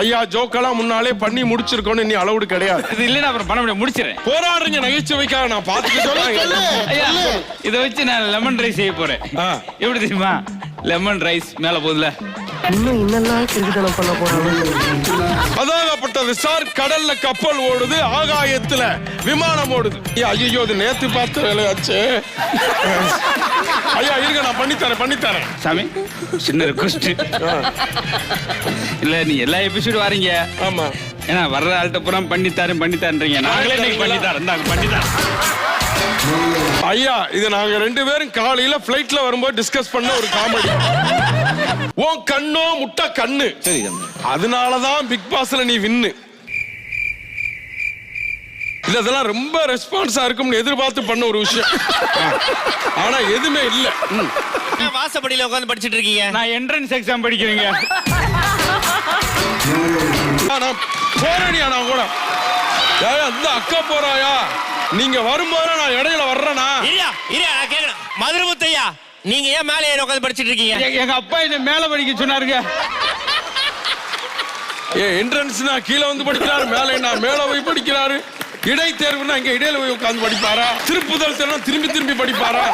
ஐயா ஜோக்கெல்லாம் முன்னாலே பண்ணி முடிச்சிருக்கோன்னு நீ அளவுடு கிடையாது. இது இல்லைன்னா அப்புறம் பண்ண முடியாது. முடிச்சிடறேன். போராடுறீங்க நகைச்சுவைக்காக நான் பார்த்துட்டு ஐயா இதை வச்சு நான் லெமன் ரைஸ் செய்ய போறேன். எப்படி தெரியுமா? லெமன் ரைஸ் மேல போகுதுல இன்னும் இன்னெல்லாம் கிறுக்குத்தனம் பண்ண போறாங்க. அதாகப்பட்டது சார் கடல்ல கப்பல் ஓடுது ஆகாயத்துல விமானம் ஓடுது. ஐயா, ஐயோ இது நேத்து பார்த்த வேலையாச்சு. இருங்க நான் பண்ணித்தரேன் பண்ணித்தரேன். சாமி சின்ன ரெக்வஸ்ட் இல்ல நீ எல்லா எபிசோடு வாரீங்க. ஆமா. ஏன்னா வர்ற ஆள்கிட்ட பூரா பண்ணி தரேன் பண்ணி தரேன்றீங்க நாங்களே இன்னைக்கு பண்ணி தரேன் இந்தாங்க பண்ணி தரேன் ஐயா இது நாங்க ரெண்டு பேரும் காலையில பிளைட்ல வரும்போது டிஸ்கஸ் பண்ண ஒரு காமெடி உன் கண்ணோ முட்டை கண்ணு. அதனாலதான் பிக் பாஸ்ல நீ வின்னு இல்ல இதெல்லாம் ரொம்ப ரெஸ்பான்ஸா இருக்கும்னு எதிர்பார்த்து பண்ண ஒரு விஷயம். ஆனா எதுவுமே இல்ல. வாசப்படியில உட்கார்ந்து படிச்சிட்டு இருக்கீங்க? நான் என்ட்ரன்ஸ் எக்ஸாம் படிக்கிறேங்க. ஆனா போறேனியா நான் கூட. அந்த அக்கா போறாயா? நீங்க வரும்போது நான் இடையில வர்றேனா? இரியா இரியா நான் கேக்குறேன். மதுரமுத்தையா நீங்க ஏன் மேலே ஏறி உட்கார்ந்து படிச்சிட்டு இருக்கீங்க? எங்க அப்பா என்ன மேல படிக்க சொன்னாருங்க. ஏ என்ட்ரன்ஸ்னா கீழே வந்து படிக்கிறாரு மேலே நான் மேல போய் படிக்கிறாரு? இடைத்தேர்வுன்னா இங்க இடையில போய் உட்காந்து படிப்பாரா? திருப்புதல் திரும்பி திரும்பி படிப்பாரா?